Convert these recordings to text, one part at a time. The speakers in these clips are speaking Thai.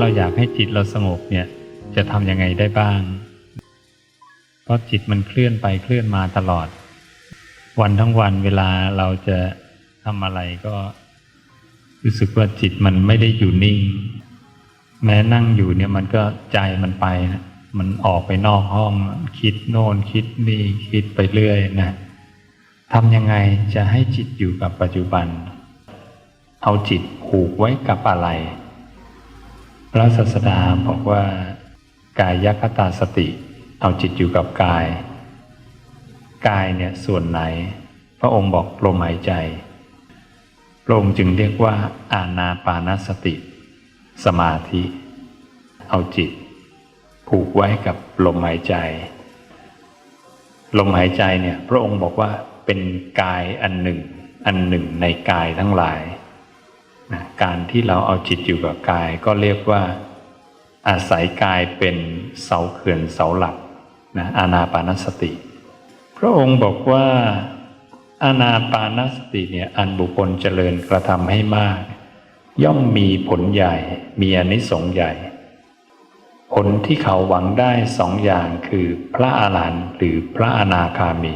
เราอยากให้จิตเราสงบเนี่ย จะทำยังไงได้บ้าง เพราะจิตมันเคลื่อนไปเคลื่อนมาตลอด วันทั้งวันเวลาเราจะทำอะไรก็รู้สึกว่าจิตมันไม่ได้อยู่นิ่ง แม้นั่งอยู่เนี่ยมันก็ใจมันไปนะมันออกไปนอกห้อง คิดโน่นคิดนี่คิดไปเรื่อยนะทำยังไงจะให้จิตอยู่กับปัจจุบัน เอาจิตผูกไว้กับอะไร ระศาสดาบอกว่ากายยคตาสติ เอาจิตอยู่กับกาย กายเนี่ยส่วนไหน พระองค์บอกลมหายใจพระองค์จึงเรียกว่า อานาปานสติ สมาธิ เอาจิต ผูกไว้กับลมหายใจ ลมหายใจเนี่ย พระองค์บอกว่าเป็นกายอันหนึ่ง อันหนึ่งในกายทั้งหลาย การที่เราเอาจิตอยู่กับกายก็เรียกว่า อาศัยกายเป็นเสาเขื่อนเสาหลักนะอานาปานสติ พระองค์บอกว่าอานาปานสติเนี่ยอันบุคคลเจริญกระทำให้มาก ย่อมมีผลใหญ่ มีอนิสงส์ใหญ่ ผลที่เขาหวังได้สองอย่างคือพระอาหารหันต์หรือพระอนาคามี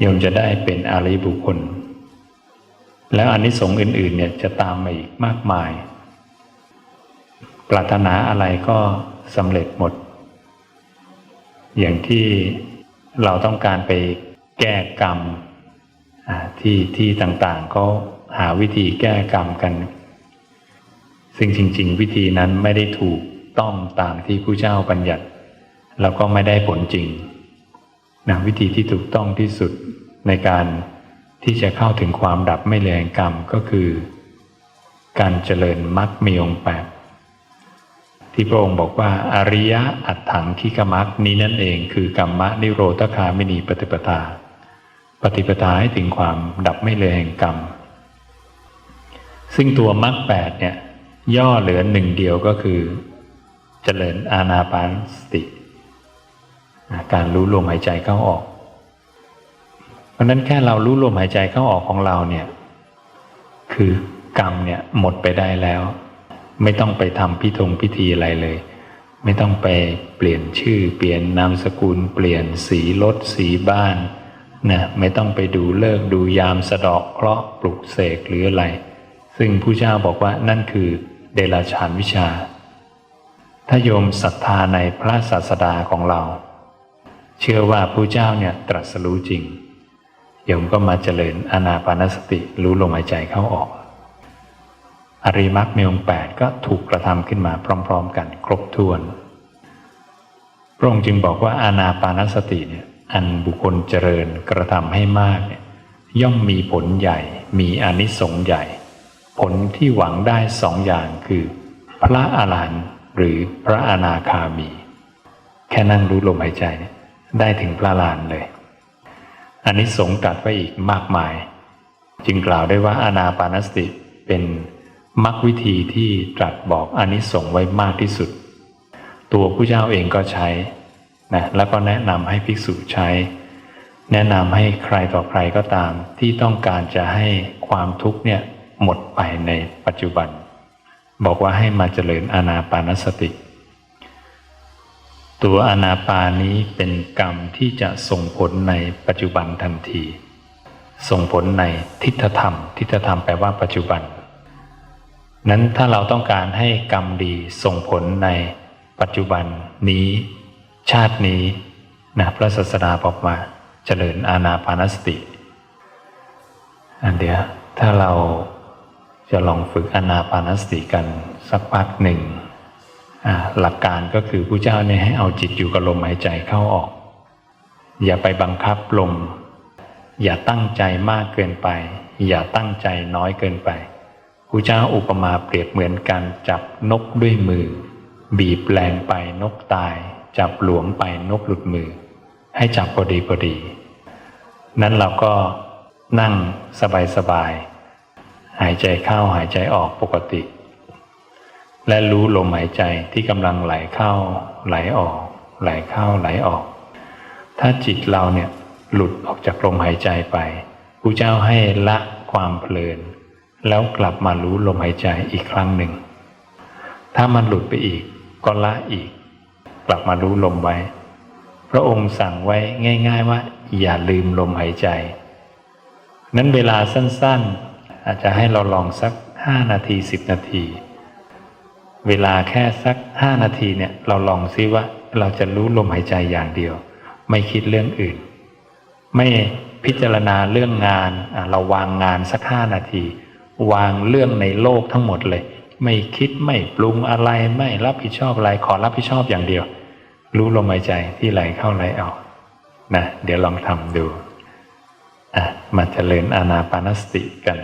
โยมจะได้เป็นอริบุคคล แล้วอานิสงส์อื่นๆเนี่ยจะตามมาอีกมากมาย ปรารถนาอะไรก็สำเร็จหมด อย่างที่เราต้องการไปแก้กรรมที่ที่ต่างๆก็หาวิธีแก้กรรมกัน ซึ่งจริง ๆ วิธีนั้นไม่ได้ถูกต้องตามที่ผู้เจ้าบัญญัติ แล้วก็ไม่ได้ผลจริงนะวิธีที่ถูกต้องที่สุดในการ ที่จะเข้าถึงความดับไม่เหลือแห่งกรรมก็คือ การเจริญมรรคมีองค์แปดที่พระองค์บอกว่า อริยะอัตถังคิกมรรคนี้นั่นเองคือกรรมะนิโรธคามินีปฏิปทา ปฏิปทาให้ถึงความดับไม่เหลือแห่งกรรม ซึ่งตัวมรรคแปดเนี่ยย่อเหลือหนึ่งเดียวก็คือเจริญอาณาปานสติ การรู้ลมหายใจเข้าออก เพราะนั้นแค่เรารู้ลมหายใจเข้าออกของเราเนี่ย คือกรรมเนี่ยหมดไปได้แล้ว ไม่ต้องไปทำพิธงพิธีอะไรเลย ไม่ต้องไปเปลี่ยนชื่อ เปลี่ยนนามสกุล เปลี่ยนสีรถสีบ้านนะไม่ต้องไปดูเลิกดูยามสะเดอกเคราะห์ปลุกเสกหรืออะไร ซึ่งผู้เจ้าบอกว่านั่นคือเดรัจฉานวิชา ถ้าโยมศรัทธาในพระศาสดาของเรา เชื่อว่าผู้เจ้าเนี่ยตรัสรู้จริง โยมก็มาเจริญอานาปานสติรู้ลมหายใจเข้าออก อริมักมีองแปดก็ถูกกระทำขึ้นมาพร้อม ๆ กันครบถ้วนพระองค์จึงบอกว่าอานาปานสติเนี่ยอันบุคคลเจริญกระทำให้มากเนี่ยย่อมมีผลใหญ่ มีอนิสงส์ใหญ่ ผลที่หวังได้สองอย่างคือ พระอาหารหันหรือพระอนาคามี แค่นั่งรู้ลมหายใจได้ถึงพระลานเลย อันนี้สงส์ตรัดไว้อีกมากมาย จึงกล่าวได้ว่าอานาปานสติเป็นมรรควิธีที่ตรัสบอกอานิสงส์ไว้มากที่สุด ตัวผู้เจ้าเองก็ใช้นะแล้วก็แนะนำให้ภิกษุใช้ แนะนำให้ใครต่อใครก็ตาม ที่ต้องการจะให้ความทุกข์เนี่ยหมดไปในปัจจุบัน บอกว่าให้มาเจริญอานาปานสติ ตัวอนาปานี้เป็นกรรมที่จะส่งผลในปัจจุบันทันที ส่งผลในทิฏฐธรรม ทิฏฐธรรมแปลว่าปัจจุบัน นั้นถ้าเราต้องการให้กรรมดีส่งผลในปัจจุบันนี้ ชาตินี้นะพระศาสดาบอกมาเจริญอาณาปานสติ อันเดียวถ้าเราจะลองฝึกอาณาปานสติกันสักพักหนึ่ง หลักการก็คือผู้เจ้าเนี่ยให้เอาจิตอยู่กับลมหายใจเข้าออก อย่าไปบังคับลม อย่าตั้งใจมากเกินไป อย่าตั้งใจน้อยเกินไปผู้เจ้าอุปมาเปรียบเหมือนการจับนกด้วยมือ บีบแรงไปนกตาย จับหลวมไปนกหลุดมือ ให้จับพอดีพอดี นั้นเราก็นั่งสบายๆหายใจเข้าหายใจออกปกติ และรู้ลมหายใจที่กำลังไหลเข้า ไหลออก ไหลเข้าไหลออก ถ้าจิตเราเนี่ยหลุดออกจากลมหายใจไปผู้เจ้าให้ละความเพลิน แล้วกลับมารู้ลมหายใจอีกครั้งหนึ่ง ถ้ามันหลุดไปอีกก็ละอีก กลับมารู้ลมไว้ พระองค์สั่งไว้ง่าย ๆว่า อย่าลืมลมหายใจ นั้นเวลาสั้นๆ อาจจะให้เราลองสักห้านาทีสิบนาที เวลาแค่สักห้านาทีเนี่ยเราลองซิว่าเราจะรู้ลมหายใจอย่างเดียว ไม่คิดเรื่องอื่น ไม่พิจารณาเรื่องงานเราวางงานสักห้านาที วางเรื่องในโลกทั้งหมดเลย ไม่คิดไม่ปรุงอะไรไม่รับผิดชอบอะไรขอรับผิดชอบอย่างเดียว รู้ลมหายใจที่ไหลเข้าไหลออกนะเดี๋ยวลองทำดูอะมาเจริญอานาปานสติกัน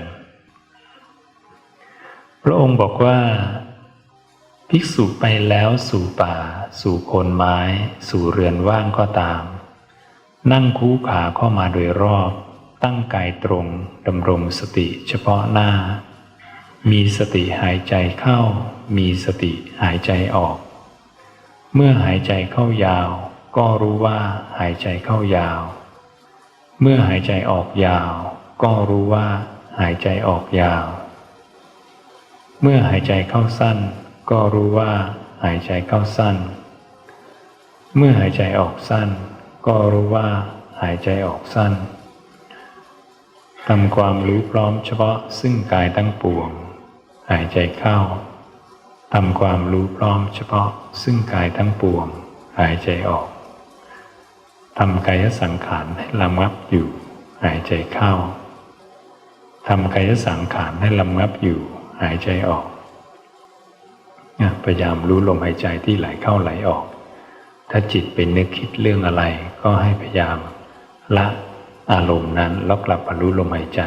พระองค์บอกว่า ภิกษุไปแล้วสู่ป่า สู่โคนไม้ สู่เรือนว่างก็ตาม นั่งคู่ขาเข้ามาโดยรอบ ตั้งกายตรงดำรงสติเฉพาะหน้า มีสติหายใจเข้า มีสติหายใจออก เมื่อหายใจเข้ายาว ก็รู้ว่าหายใจเข้ายาว เมื่อหายใจออกยาว ก็รู้ว่าหายใจออกยาว เมื่อหายใจเข้าสั้น ก็รู้ว่าหายใจเข้าสั้น เมื่อหายใจออกสั้น ก็รู้ว่าหายใจออกสั้นทำความรู้พร้อมเฉพาะซึ่งกายตั้งปวง หายใจเข้าทำความรู้พร้อมเฉพาะซึ่งกายทั้งปวง หายใจออกทำกายสังขารให้ระงับอยู่ หายใจเข้าทำกายสังขารให้ระงับอยู่ หายใจออก พยายามรู้ลมหายใจที่ไหลเข้าไหลออก ถ้าจิตเป็นนึกคิดเรื่องอะไร ก็ให้พยายามละอารมณ์นั้นแล้วกลับมารู้ลมหายใจ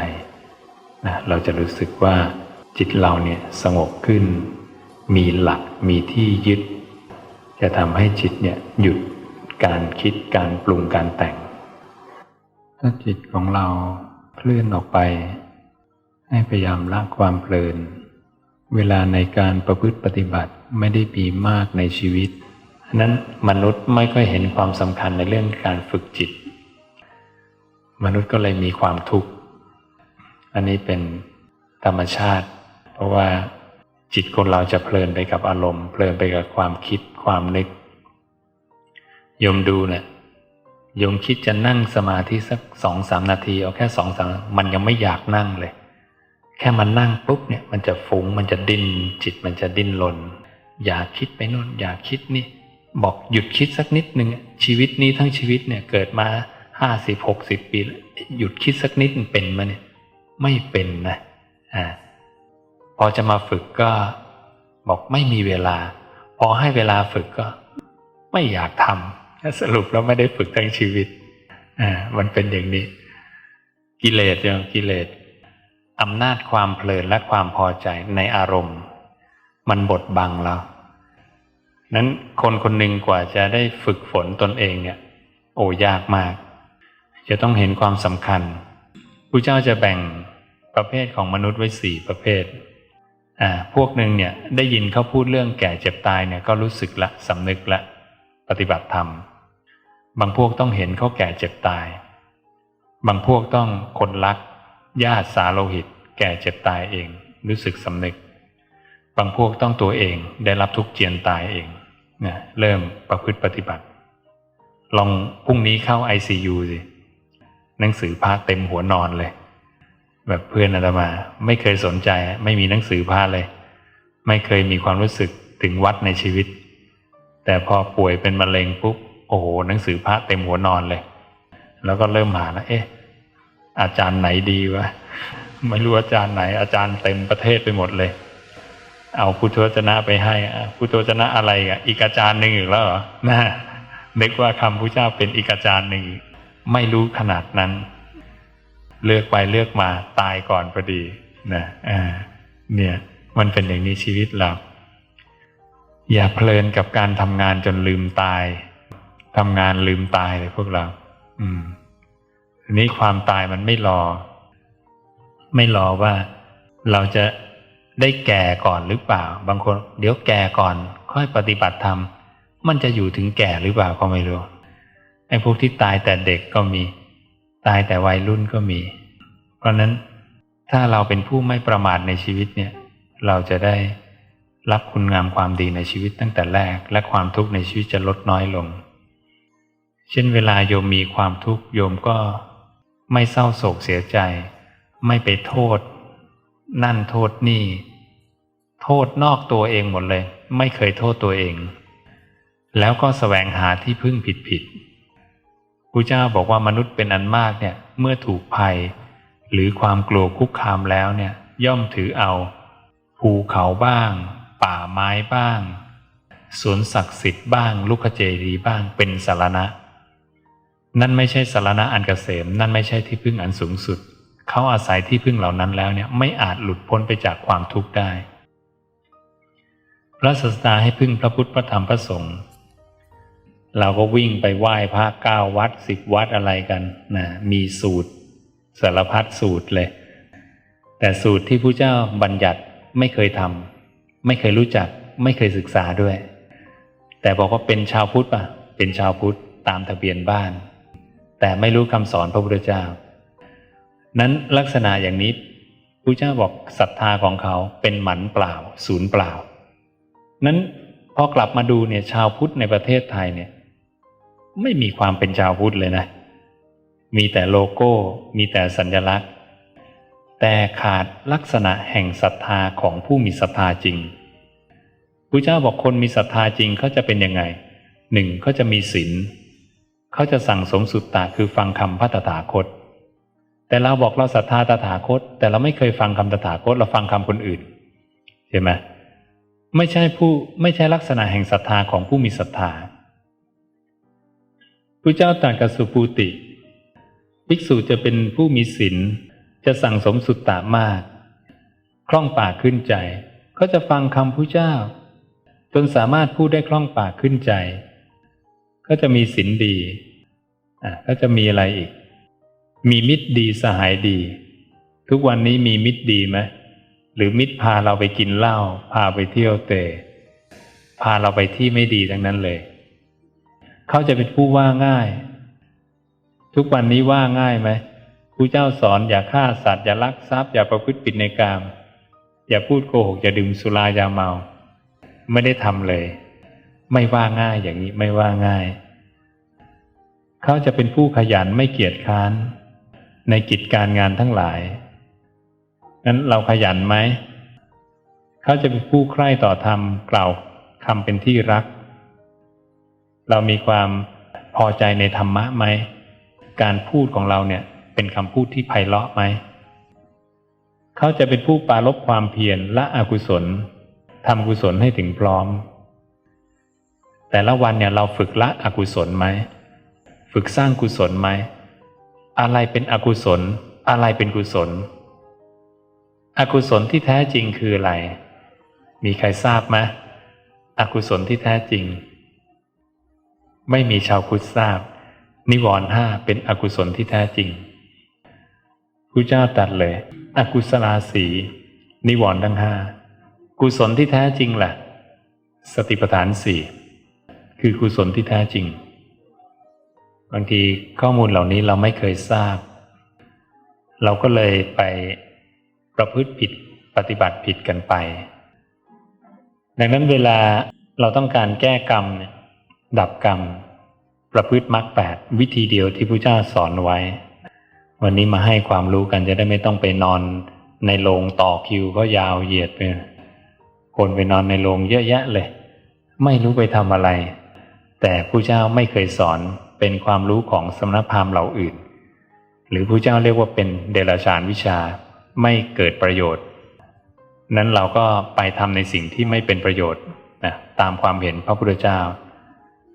นะเราจะรู้สึกว่าจิตเราเนี่ยสงบขึ้น มีหลักมีที่ยึด จะทำให้จิตเนี่ยหยุดการคิดการปรุงการแต่ง ถ้าจิตของเราเคลื่อนออกไป ให้พยายามละความเพลิน เวลาในการประพฤติปฏิบัติไม่ได้มีมากในชีวิตนั้นมนุษย์ไม่ค่อยเห็นความสำคัญในเรื่องการฝึกจิต มนุษย์ก็เลยมีความทุกข์ อันนี้เป็นธรรมชาติ เพราะว่าจิตคนเราจะเพลินไปกับอารมณ์ เพลินไปกับความคิดความนึกยมดูเนะี่ยยมคิดจะนั่งสมาธิสักสองสามนาที เอาแค่สองสามมันยังไม่อยากนั่งเลย แค่มันนั่งปุ๊บเนี่ยมันจะฟุง้งมันจะดิ้นจิตมันจะดิ้นรนอย่าคิดไปโน่นอย่าคิดนี่ บอกหยุดคิดสักนิดหนึ่งชีวิตนี้ทั้งชีวิตเนี่ยเกิดมาห้าสิบหกสิบปีหยุดคิดสักนิดเป็นมาเนี่ยไม่เป็นนะอ่าพอจะมาฝึกก็บอกไม่มีเวลา พอให้เวลาฝึกก็ ไม่อยากทำสรุปแล้วไม่ได้ฝึกทั้งชีวิตอ่ามันเป็นอย่างนี้ กิเลสอย่างกิเลส อำนาจความเพลินและความพอใจในอารมณ์ มันบดบังเรานั้นคนคนหนึ่งกว่าจะได้ฝึกฝนตนเองเนี่ย โอ้ยากมาก จะต้องเห็นความสำคัญพระเจ้าจะแบ่งประเภทของมนุษย์ไว้สี่ประเภทอ่าพวกหนึ่งเนี่ยได้ยินเขาพูดเรื่องแก่เจ็บตายเนี่ยก็รู้สึกละสำนึกละปฏิบัติธรรม บางพวกต้องเห็นเขาแก่เจ็บตาย บางพวกต้องคนรัก ญาติสาโลหิต แก่เจ็บตายเอง รู้สึกสำนึก บางพวกต้องตัวเองได้รับทุกเจียนตายเองนะเริ่มประพฤติปฏิบัติ ลองพรุ่งนี้เข้า ICU สิ หนังสือพระเต็มหัวนอนเลย แบบเพื่อนอาตมา ไม่เคยสนใจ ไม่มีหนังสือพระเลย ไม่เคยมีความรู้สึกถึงวัดในชีวิต แต่พอป่วยเป็นมะเร็งปุ๊บโอ้โหหนังสือพระเต็มหัวนอนเลย แล้วก็เริ่มหาแล้วเอ๊ะ อาจารย์ไหนดีวะไม่รู้อาจารย์ไหน อาจารย์เต็มประเทศไปหมดเลย เอาพุทธวจนะไปให้พุทธวจนะอะไรอะ อีกอาจารย์หนึ่งอีกแล้วเหรอนะนึกว่าคำพระเจ้าเป็นอีกอาจารย์หนึ่งไม่รู้ขนาดนั้น เลือกไปเลือกมาตายก่อนพอดีนะอ่าเนี่ย มันเป็นอย่างนี้ชีวิตเรา อย่าเพลินกับการทำงานจนลืมตายทำงานลืมตายเลยพวกเรา อืม นี้ความตายมันไม่รอ ไม่รอว่าเราจะได้แก่ก่อนหรือเปล่า บางคน เดี๋ยวแก่ก่อน ค่อยปฏิบัติธรรมมันจะอยู่ถึงแก่หรือเปล่าก็ไม่รู้ไอ้พวกที่ตายแต่เด็กก็มี ตายแต่วัยรุ่นก็มี เพราะนั้นถ้าเราเป็นผู้ไม่ประมาทในชีวิตเนี่ย เราจะได้รับคุณงามความดีในชีวิตตั้งแต่แรก และความทุกข์ในชีวิตจะลดน้อยลง เช่นเวลาโยมมีความทุกข์โยมก็ ไม่เศร้าโศกเสียใจ ไม่ไปโทษ นั่นโทษนี่ โทษนอกตัวเองหมดเลย ไม่เคยโทษตัวเอง แล้วก็แสวงหาที่พึ่งผิดผิดพระเจ้าบอกว่ามนุษย์เป็นอันมากเนี่ยเมื่อถูกภัย หรือความกลัวคุกคามแล้วเนี่ยย่อมถือเอา ภูเขาบ้าง ป่าไม้บ้างสวนศักดิ์สิทธิ์บ้างลูกเจดีบ้างเป็นสารณะ นั่นไม่ใช่สารณะอันเกษม นั่นไม่ใช่ที่พึ่งอันสูงสุด เขาอาศัยที่พึ่งเหล่านั้นแล้วเนี่ยไม่อาจหลุดพ้นไปจากความทุกข์ได้ พระศาสดาให้พึ่งพระพุทธพระธรรมพระสงฆ์เราก็วิ่งไปไหว้พระเก้าวัดสิบวัดอะไรกันนะมีสูตรสารพัดสูตรเลย แต่สูตรที่พระเจ้าบัญญัติไม่เคยทำไม่เคยรู้จัก ไม่เคยศึกษาด้วย แต่บอกว่าเป็นชาวพุทธป่ะเป็นชาวพุทธตามทะเบียนบ้าน แต่ไม่รู้คำสอนพระพุทธเจ้า นั้นลักษณะอย่างนี้พระเจ้าบอกศรัทธาของเขาเป็นหมันเปล่า ศูนย์เปล่า นั้นพอกลับมาดูเนี่ยชาวพุทธในประเทศไทยเนี่ย ไม่มีความเป็นชาวพุทธเลยนะ มีแต่โลโก้ มีแต่สัญลักษณ์ แต่ขาดลักษณะแห่งศรัทธาของผู้มีศรัทธาจริงพระเจ้าบอกคนมีศรัทธาจริงเขาจะเป็นยังไงหนึ่งเขาจะมีศีล เขาจะสั่งสมสุตตะคือฟังคำพระตถาคต แต่เราบอกเราศรัทธาตถาคต แต่เราไม่เคยฟังคำตถาคต เราฟังคำคนอื่นเห็นไหมไม่ใช่ผู้ไม่ใช่ลักษณะแห่งศรัทธาของผู้มีศรัทธาพระเจ้าตรัสกับสุปูติภิกษุจะเป็นผู้มีศีลจะสั่งสมสุตตะมาก คล่องปากขึ้นใจก็จะฟังคำพระเจ้า จนสามารถพูดได้คล่องปากขึ้นใจ ก็จะมีศีลดี อะก็จะมีอะไรอีก มีมิตรดีสหายดี ทุกวันนี้มีมิตรดีไหมหรือมิตรพาเราไปกินเหล้าพาไปเที่ยวเตะพาเราไปที่ไม่ดีทั้งนั้นเลย เขาจะเป็นผู้ว่าง่าย ทุกวันนี้ว่าง่ายไหมผู้เจ้าสอนอย่าฆ่าสัตว์อย่าลักทรัพย์อย่าประพฤติผิดในกาม อย่าพูดโกหกอย่าดื่มสุรายาเมา ไม่ได้ทำเลย ไม่ว่าง่ายอย่างนี้ไม่ว่าง่าย เขาจะเป็นผู้ขยันไม่เกียจค้าน ในกิจการงานทั้งหลายนั้นเราขยันไหม เขาจะเป็นผู้ใคร่ต่อธรรมกล่าวคำเป็นที่รัก เรามีความพอใจในธรรมะไหม การพูดของเราเนี่ยเป็นคำพูดที่ไพเราะไหม เขาจะเป็นผู้ปาลบความเพียรละอกุศลทำกุศลให้ถึงพร้อม แต่ละวันเนี่ยเราฝึกละอกุศลไหม ฝึกสร้างกุศลไหม อะไรเป็นอกุศล อะไรเป็นกุศล อกุศลที่แท้จริงคืออะไร มีใครทราบไหมอกุศลที่แท้จริง ไม่มีชาวพุทธทราบ นิวรณ์ห้าเป็นอกุศลที่แท้จริงพระเจ้าตรัสเลย อกุศลาสีนิวรณ์ทั้งห้ากุศลที่แท้จริงแหละสติปัฏฐานสี่คือกุศลที่แท้จริง บางทีข้อมูลเหล่านี้เราไม่เคยทราบ เราก็เลยไปประพฤติผิดปฏิบัติผิดกันไป ดังนั้นเวลาเราต้องการแก้กรรมเนี่ยดับกรรม ประพฤติมรรคแปดวิธีเดียวที่พระเจ้าสอนไว้ วันนี้มาให้ความรู้กันจะได้ไม่ต้องไปนอนในโรงต่อคิวก็ยาวเหยียดไปคนไปนอนในโรงเยอะแยะเลย ไม่รู้ไปทำอะไร แต่พระเจ้าไม่เคยสอน เป็นความรู้ของสมณพราหมณ์เหล่าอื่น หรือพระเจ้าเรียกว่าเป็นเดรัจฉานวิชาไม่เกิดประโยชน์ นั้นเราก็ไปทำในสิ่งที่ไม่เป็นประโยชน์นะตามความเห็นพระพุทธเจ้า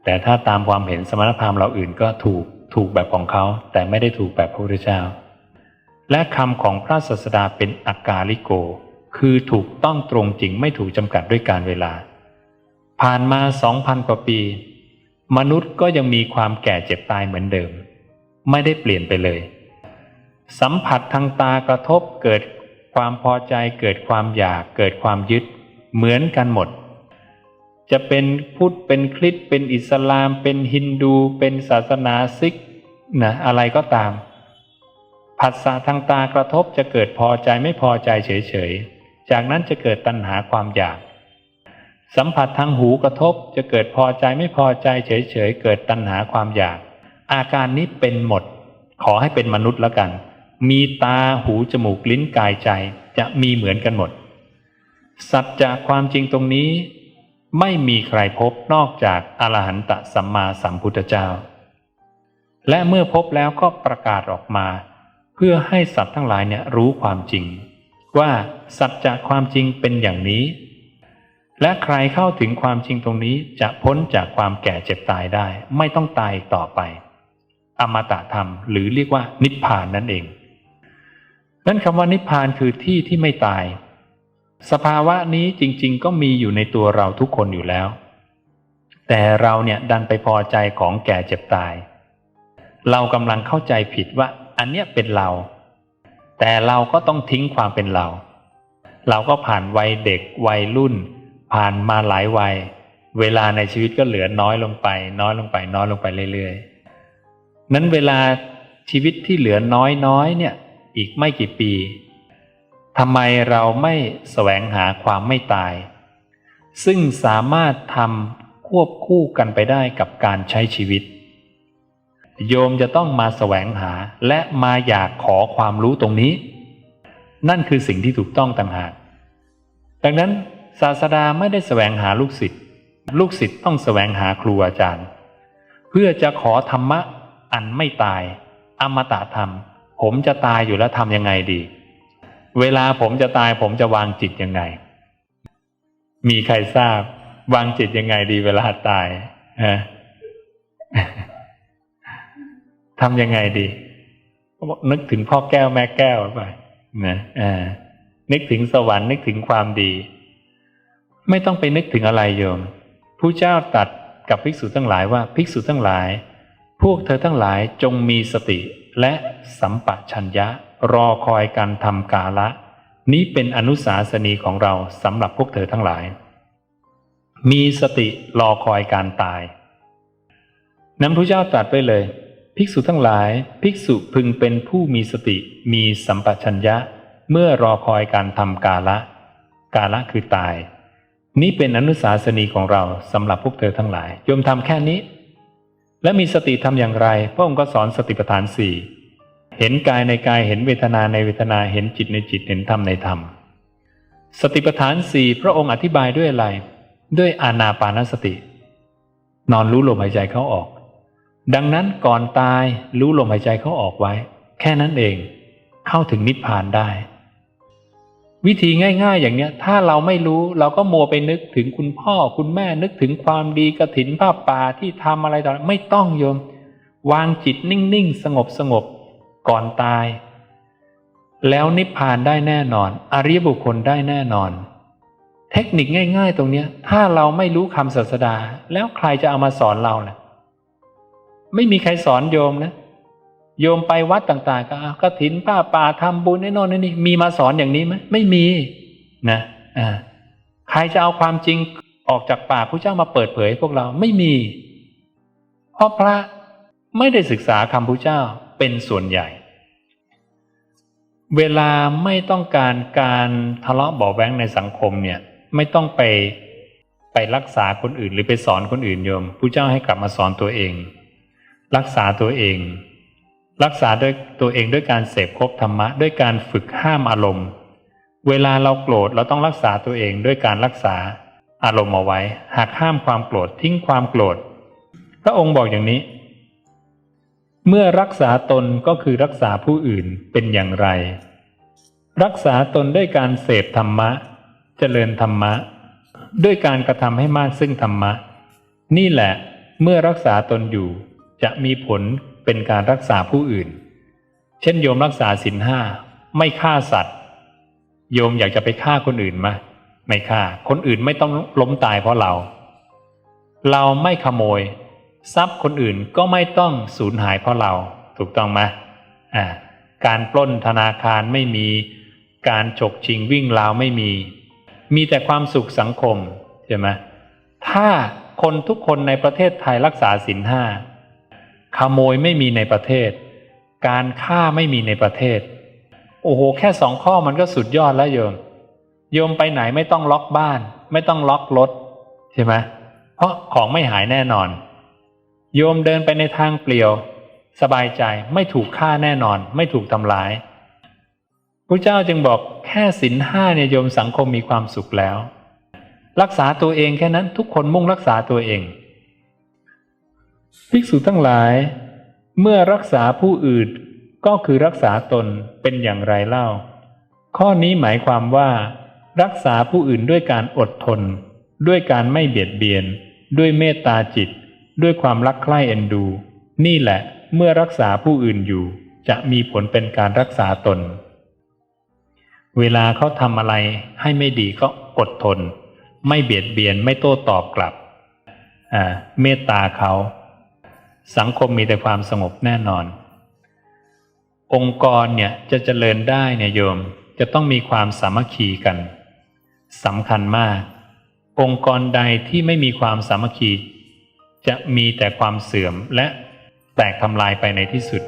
แต่ถ้าตามความเห็นสมณพราหมณ์เราอื่นก็ถูกถูกแบบของเขา แต่ไม่ได้ถูกแบบพระพุทธเจ้า และคำของพระศาสดาเป็นอากาลิโก คือถูกต้องตรงจริงไม่ถูกจำกัดด้วยการเวลา ผ่านมาสองพันกว่าปี มนุษย์ก็ยังมีความแก่เจ็บตายเหมือนเดิม ไม่ได้เปลี่ยนไปเลย สัมผัสทางตากระทบเกิดความพอใจเกิดความอยากเกิดความยึด เหมือนกันหมด จะเป็นพุทธเป็นคริสต์เป็นอิสลาม เป็นฮินดู เป็นศาสนาซิกนะอะไรก็ตาม ผัสสะทางตากระทบจะเกิดพอใจไม่พอใจเฉยๆ จากนั้นจะเกิดตัณหาความอยาก สัมผัสทางหูกระทบจะเกิดพอใจไม่พอใจเฉยๆเกิดตัณหาความอยาก อาการนี้เป็นหมด ขอให้เป็นมนุษย์แล้วกัน มีตาหูจมูกลิ้นกายใจจะมีเหมือนกันหมด สัจจะความจริงตรงนี้ ไม่มีใครพบนอกจากอรหันตสัมมาสัมพุทธเจ้า และเมื่อพบแล้วก็ประกาศออกมา เพื่อให้สัตว์ทั้งหลายเนี่ยรู้ความจริง ว่าสัจจะความจริงเป็นอย่างนี้ และใครเข้าถึงความจริงตรงนี้จะพ้นจากความแก่เจ็บตายได้ ไม่ต้องตายต่อไป อมตะธรรมหรือเรียกว่านิพพานนั่นเองนั่นคำว่านิพพานคือที่ที่ไม่ตาย สภาวะนี้จริง ๆ ก็มีอยู่ในตัวเราทุกคนอยู่แล้ว แต่เราเนี่ยดันไปพอใจของแก่เจ็บตาย เรากำลังเข้าใจผิดว่า อันเนี้ยเป็นเรา แต่เราก็ต้องทิ้งความเป็นเรา เราก็ผ่านวัยเด็กวัยรุ่น ผ่านมาหลายวัย เวลาในชีวิตก็เหลือน้อยลงไป น้อยลงไป น้อยลงไปเรื่อยๆ นั้นเวลาชีวิตที่เหลือน้อยน้อยเนี่ย อีกไม่กี่ปีทำไมเราไม่แสวงหาความไม่ตาย ซึ่งสามารถทำควบคู่กันไปได้กับการใช้ชีวิต โยมจะต้องมาแสวงหาและมาอยากขอความรู้ตรงนี้ นั่นคือสิ่งที่ถูกต้องต่างหาก ดังนั้น ศาสดาไม่ได้แสวงหาลูกศิษย์ ลูกศิษย์ต้องแสวงหาครูอาจารย์ เพื่อจะขอธรรมะอันไม่ตาย อมตะธรรม ผมจะตายอยู่แล้วทำยังไงดี เวลาผมจะตายผมจะวางจิตยังไง มีใครทราบ วางจิตยังไงดี เวลาตายฮะทำยังไงดีบอกนึกถึงพ่อแก้วแม่แก้วไปนะอ่านึกถึงสวรรค์นึกถึงความดี ไม่ต้องไปนึกถึงอะไรโยมผู้เจ้าตัดกับภิกษุทั้งหลายว่าภิกษุทั้งหลาย พวกเธอทั้งหลายจงมีสติและสัมปชัญญะรอคอยการทำกาละ นี้เป็นอนุสาสนีของเราสำหรับพวกเธอทั้งหลาย มีสติรอคอยการตาย นั้นพระเจ้าตรัสไว้เลย ภิกษุทั้งหลาย ภิกษุพึงเป็นผู้มีสติมีสัมปชัญญะ เมื่อรอคอยการทำกาละ กาละคือตาย นี้เป็นอนุสาสนีของเราสำหรับพวกเธอทั้งหลายโยมทำแค่นี้ และมีสติทำอย่างไร พระองค์ก็สอนสติปัฏฐานสี่เห็นกายในกายเห็นเวทนาในเวทนาเห็นจิตในจิตเห็นธรรมในธรรม สติปัฏฐานสี่พระองค์อธิบายด้วยอะไร ด้วยอานาปานสติ นอนรู้ลมหายใจเข้าออก ดังนั้นก่อนตายรู้ลมหายใจเข้าออกไว้ แค่นั้นเอง เข้าถึงนิพพานได้ วิธีง่าย ๆ อย่างเนี้ย ถ้าเราไม่รู้เราก็มัวไปนึกถึงคุณพ่อคุณแม่นึกถึงความดีกระถินผ้าป่าที่ทำอะไรต่อไม่ต้องโยม วางจิตนิ่งๆ สงบสงบก่อนตาย แล้วนิพพานได้แน่นอน อริยบุคคลได้แน่นอน เทคนิคง่าย ๆ ตรงเนี้ย ถ้าเราไม่รู้คำศาสดา แล้วใครจะเอามาสอนเราล่ะ ไม่มีใครสอนโยมนะ โยมไปวัดต่างๆ ก็กระถินผ้าป่าทำบุญไอ้โน่นนี่มีมาสอนอย่างนี้ไหมไม่มีนะอ่าใครจะเอาความจริงออกจากปากพระเจ้ามาเปิดเผยพวกเราไม่มี เพราะพระไม่ได้ศึกษาคำพระเจ้าเป็นส่วนใหญ่ เวลาไม่ต้องการการทะเลาะเบาแว้งในสังคมเนี่ยไม่ต้องไปไปรักษาคนอื่นหรือไปสอนคนอื่นโยมพระเจ้าให้กลับมาสอนตัวเอง รักษาตัวเอง รักษาด้วยตัวเองด้วยการเสพคบธรรมะ ด้วยการฝึกห้ามอารมณ์ เวลาเราโกรธเราต้องรักษาตัวเองด้วยการรักษาอารมณ์เอาไว้ หากห้ามความโกรธทิ้งความโกรธ พระองค์บอกอย่างนี้ เมื่อรักษาตนก็คือรักษาผู้อื่นเป็นอย่างไร รักษาตนด้วยการเสพธรรมะ เจริญธรรมะ ด้วยการกระทำให้มากซึ่งธรรมะ นี่แหละเมื่อรักษาตนอยู่จะมีผล เป็นการรักษาผู้อื่น เช่นโยมรักษาศีลห้าไม่ฆ่าสัตว์ โยมอยากจะไปฆ่าคนอื่นไหมไม่ฆ่า คนอื่นไม่ต้องล้มตายเพราะเรา เราไม่ขโมย ทรัพย์คนอื่นก็ไม่ต้องสูญหายเพราะเรา ถูกต้องไหมอ่าการปล้นธนาคารไม่มี การฉกชิงวิ่งราวไม่มี มีแต่ความสุขสังคมใช่ไหมถ้าคนทุกคนในประเทศไทยรักษาศีลห้า ขโมยไม่มีในประเทศ การฆ่าไม่มีในประเทศ โอ้โห แค่สองข้อมันก็สุดยอดแล้วโยม โยมไปไหนไม่ต้องล็อกบ้าน ไม่ต้องล็อกรถใช่ไหมเพราะของไม่หายแน่นอน โยมเดินไปในทางเปลี่ยว สบายใจไม่ถูกฆ่าแน่นอน ไม่ถูกทำร้ายพระเจ้าจึงบอกแค่ศีลห้าเนี่ยโยมสังคมมีความสุขแล้ว รักษาตัวเองแค่นั้นทุกคนมุ่งรักษาตัวเอง ภิกษุทั้งหลาย เมื่อรักษาผู้อื่นก็คือรักษาตนเป็นอย่างไรเล่า ข้อนี้หมายความว่า รักษาผู้อื่นด้วยการอดทน ด้วยการไม่เบียดเบียน ด้วยเมตตาจิต ด้วยความรักใคร่เอ็นดู นี่แหละเมื่อรักษาผู้อื่นอยู่ จะมีผลเป็นการรักษาตน เวลาเขาทำอะไรให้ไม่ดีก็อดทน ไม่เบียดเบียนไม่โต้ตอบกลับเมตตาเขา สังคมมีแต่ความสงบแน่นอน องค์กรเนี่ยจะเจริญได้เนี่ยโยมจะต้องมีความสามัคคีกันสำคัญมาก องค์กรใดที่ไม่มีความสามัคคี จะมีแต่ความเสื่อมและแตกทำลายไปในที่สุด